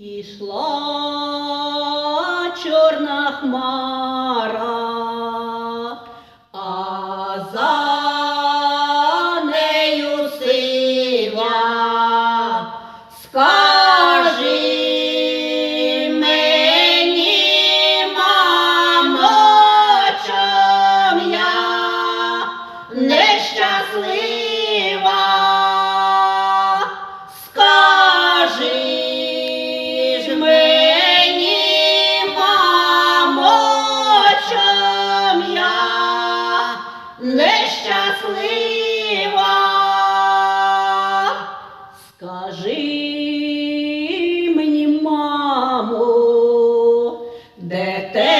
Ішла чорна хмара, а за нею синя. Скажи мені, мамо, чом я нещасливий. that, that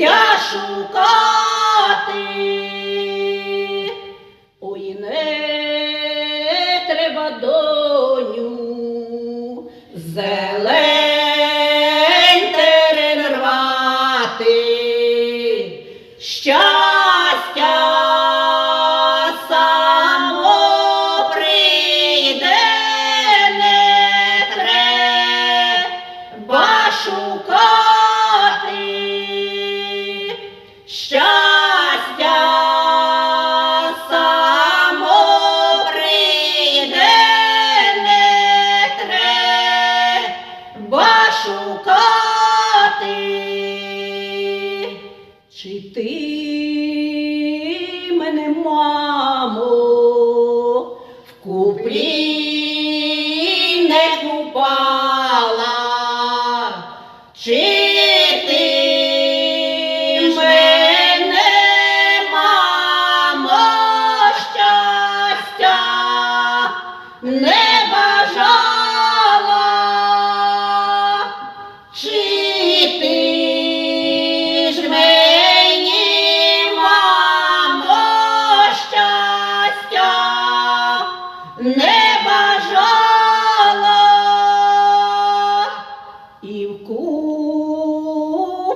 життя шукати. Ой, не треба доню зелень терен рвати. Ща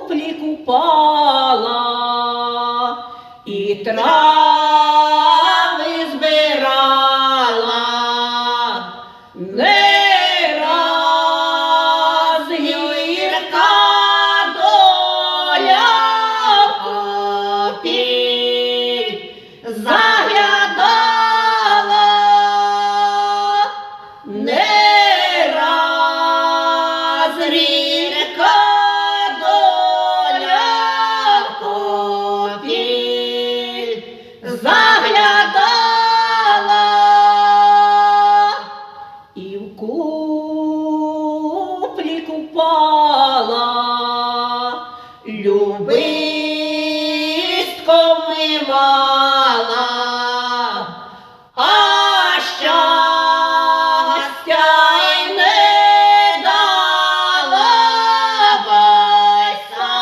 дуплі купала і трава. любистком не мала, а щастя й не дала бася.